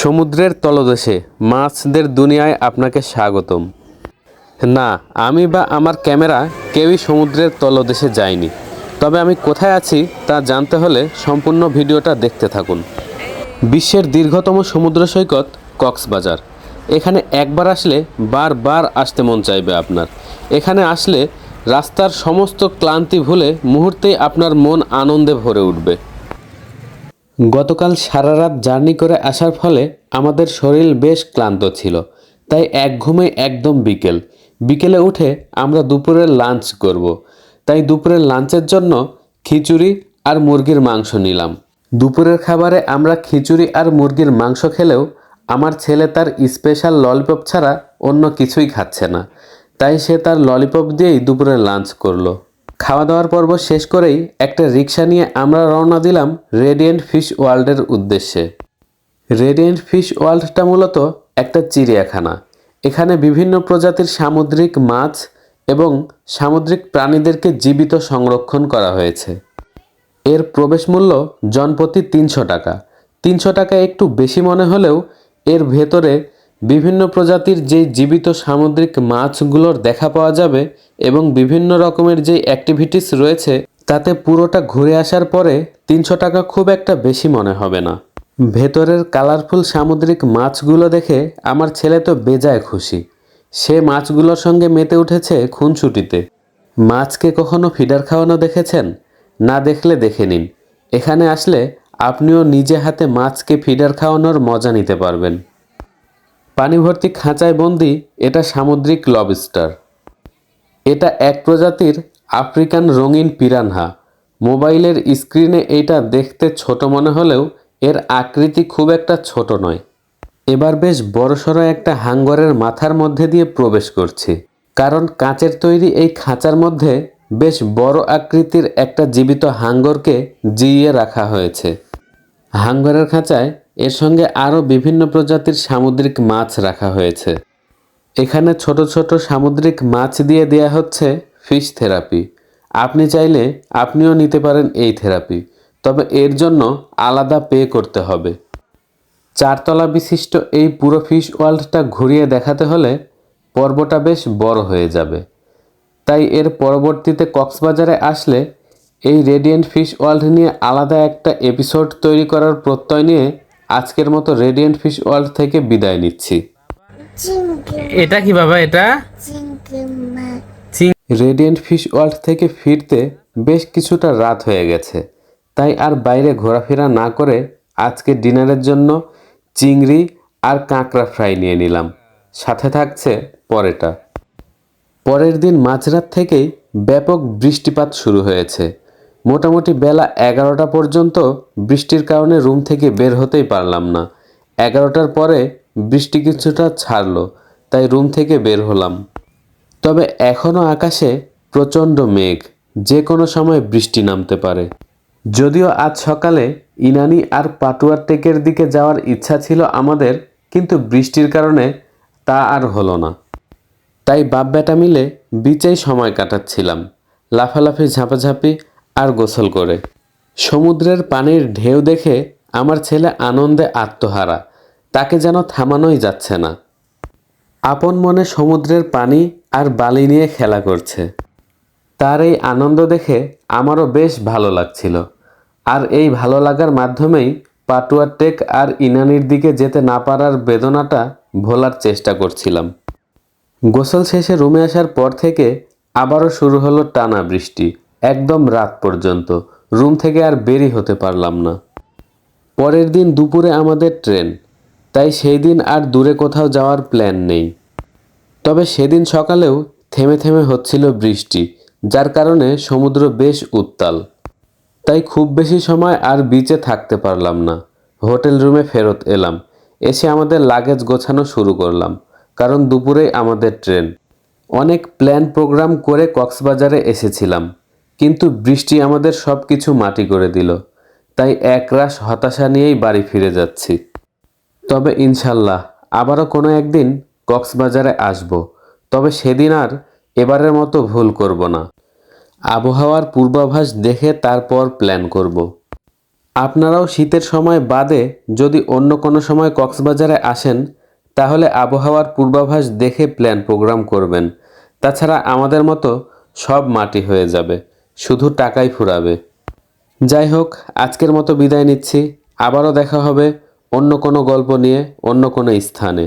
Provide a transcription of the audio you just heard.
সমুদ্রের তলদেশে মাছদের দুনিয়ায় আপনাকে স্বাগতম। না, আমি বা আমার ক্যামেরা কেউই সমুদ্রের তলদেশে যায়নি। তবে আমি কোথায় আছি তা জানতে হলে সম্পূর্ণ ভিডিওটা দেখতে থাকুন। বিশ্বের দীর্ঘতম সমুদ্র সৈকত কক্সবাজার। এখানে একবার আসলে বারবার আসতে মন চাইবে আপনার। এখানে আসলে রাস্তার সমস্ত ক্লান্তি ভুলে মুহূর্তেই আপনার মন আনন্দে ভরে উঠবে। গতকাল সারা রাত জার্নি করে আসার ফলে আমাদের শরীর বেশ ক্লান্ত ছিল। তাই এক ঘুমে একদম বিকেল। বিকেলে উঠে আমরা দুপুরের লাঞ্চ করব। তাই দুপুরের লাঞ্চের জন্য খিচুড়ি আর মুরগির মাংস নিলাম। দুপুরের খাবারে আমরা খিচুড়ি আর মুরগির মাংস খেলেও আমার ছেলে তার স্পেশাল ললিপপ ছাড়া অন্য কিছুই খাচ্ছে না। তাই সে তার ললিপপ দিয়েই দুপুরের লাঞ্চ করল। খাওয়া দাওয়ার পর্ব শেষ করেই একটা রিক্সা নিয়ে আমরা রওনা দিলাম রেডিয়েন্ট ফিশ ওয়ার্ল্ডের উদ্দেশ্যে। রেডিয়েন্ট ফিশ ওয়ার্ল্ডটা মূলত একটা চিড়িয়াখানা। এখানে বিভিন্ন প্রজাতির সামুদ্রিক মাছ এবং সামুদ্রিক প্রাণীদেরকে জীবিত সংরক্ষণ করা হয়েছে। এর প্রবেশ মূল্য জনপ্রতি তিনশো টাকা। তিনশো টাকা একটু বেশি মনে হলেও এর ভেতরে বিভিন্ন প্রজাতির যে জীবিত সামুদ্রিক মাছগুলোর দেখা পাওয়া যাবে এবং বিভিন্ন রকমের যে অ্যাক্টিভিটিস রয়েছে, তাতে পুরোটা ঘুরে আসার পরে তিনশো টাকা খুব একটা বেশি মনে হবে না। ভেতরের কালারফুল সামুদ্রিক মাছগুলো দেখে আমার ছেলে তো বেজায় খুশি। সে মাছগুলোর সঙ্গে মেতে উঠেছে খুনছুটিতে মাছকে কখনো ফিডার খাওয়ানো দেখেছেন? না দেখলে দেখে নিন। এখানে আসলে আপনিও নিজে হাতে মাছকে ফিডার খাওয়ানোর মজা নিতে পারবেন। পানি ভর্তি খাঁচায় বন্দি, এটা সামুদ্রিক লবস্টার। এটা এক প্রজাতির আফ্রিকান রঙিন পিরানহা। মোবাইলের স্ক্রিনে এটা দেখতে ছোট মনে হলেও এর আকৃতি খুব একটা ছোট নয়। এবার বেশ বড়সড় একটা হাঙ্গরের মাথার মধ্যে দিয়ে প্রবেশ করছি। কারণ কাঁচের তৈরি এই খাঁচার মধ্যে বেশ বড় আকৃতির একটা জীবিত হাঙ্গরকে জিইয়ে রাখা হয়েছে। হাঙ্গরের খাঁচায় এর সঙ্গে আরও বিভিন্ন প্রজাতির সামুদ্রিক মাছ রাখা হয়েছে। এখানে ছোট ছোট সামুদ্রিক মাছ দিয়ে দেয়া হচ্ছে ফিশ থেরাপি। আপনি চাইলে আপনিও নিতে পারেন এই থেরাপি, তবে এর জন্য আলাদা পে করতে হবে। চারতলা বিশিষ্ট এই পুরো ফিশ ওয়ার্ল্ডটা ঘুরিয়ে দেখাতে হলে পর্বটা বেশ বড় হয়ে যাবে। তাই এর পরবর্তীতে কক্সবাজারে আসলে এই রেডিয়েন্ট ফিশ ওয়ার্ল্ড নিয়ে আলাদা একটা এপিসোড তৈরি করার প্রত্যয় নিয়ে আজকের মতো রেডিয়েন্ট ফিশ ওয়ার্ল্ড থেকে বিদায় নিচ্ছি। এটা কি বাবা এটা? রেডিয়েন্ট ফিশ ওয়ার্ল্ড থেকে ফিরতে বেশ কিছুটা রাত হয়ে গেছে। তাই আর বাইরে ঘোরাফেরা না করে আজকে ডিনারের জন্য চিংড়ি আর কাঁকড়া ফ্রাই নিয়ে নিলাম। সাথে থাকছে পরেটা পরের দিন মাঝরাত থেকেই ব্যাপক বৃষ্টিপাত শুরু হয়েছে। মোটামুটি বেলা এগারোটা পর্যন্ত বৃষ্টির কারণে রুম থেকে বের হতেই পারলাম না। এগারোটার পরে বৃষ্টি কিছুটা ছাড়লো, তাই রুম থেকে বের হলাম। তবে এখনও আকাশে প্রচণ্ড মেঘ, যে কোনো সময় বৃষ্টি নামতে পারে। যদিও আজ সকালে ইনানি আর পাটুয়ার টেকের দিকে যাওয়ার ইচ্ছা ছিল আমাদের, কিন্তু বৃষ্টির কারণে তা আর হলো না। তাই বাপ বেটা মিলে বিচেই সময় কাটাচ্ছিলাম। লাফালাফি, ঝাঁপাঝাঁপি আর গোসল করে। সমুদ্রের পানির ঢেউ দেখে আমার ছেলে আনন্দে আত্মহারা। তাকে যেন থামানোই যাচ্ছে না। আপন মনে সমুদ্রের পানি আর বালি নিয়ে খেলা করছে। তার এই আনন্দ দেখে আমারও বেশ ভালো লাগছিল। আর এই ভালো লাগার মাধ্যমেই পাটুয়ার টেক আর ইনানির দিকে যেতে না পারার বেদনাটা ভোলার চেষ্টা করছিলাম। গোসল শেষে রুমে আসার পর থেকে আবারও শুরু হলো টানা বৃষ্টি। একদম রাত পর্যন্ত। রুম থেকে আর বেরি হতে পারলাম না। পরের দিন দুপুরে আমাদের ট্রেন, তাই সেই দিন আর দূরে কোথাও যাওয়ার প্ল্যান নেই। তবে সেদিন সকালেও থেমে থেমে হচ্ছিল বৃষ্টি, যার কারণে সমুদ্র বেশ উত্তাল। তাই খুব বেশি সময় আর বিচে থাকতে পারলাম না। হোটেল রুমে ফেরত এলাম, এসে আমাদের লাগেজ গোছানো শুরু করলাম, কারণ দুপুরেই আমাদের ট্রেন। অনেক প্ল্যান প্রোগ্রাম করে কক্সবাজারে এসেছিলাম। কিন্তু বৃষ্টি আমাদের সব কিছু মাটি করে দিল। তাই একরাশ হতাশা নিয়েই বাড়ি ফিরে যাচ্ছি। তবে ইনশাল্লাহ, আবারও কোনো একদিন কক্সবাজারে আসব। তবে সেদিন আর এবারের মতো ভুল করব না। আবহাওয়ার পূর্বাভাস দেখে তারপর প্ল্যান করব। আপনারাও শীতের সময় বাদে যদি অন্য কোনো সময় কক্সবাজারে আসেন, তাহলে আবহাওয়ার পূর্বাভাস দেখে প্ল্যান প্রোগ্রাম করবেন। তাছাড়া আমাদের মতো সব মাটি হয়ে যাবে। শুধু টাকাই ফুরাবে। যাই হোক আজকের মতো বিদায় নিচ্ছি। আবারও দেখা হবে অন্য কোনো গল্প নিয়ে, অন্য কোনো স্থানে।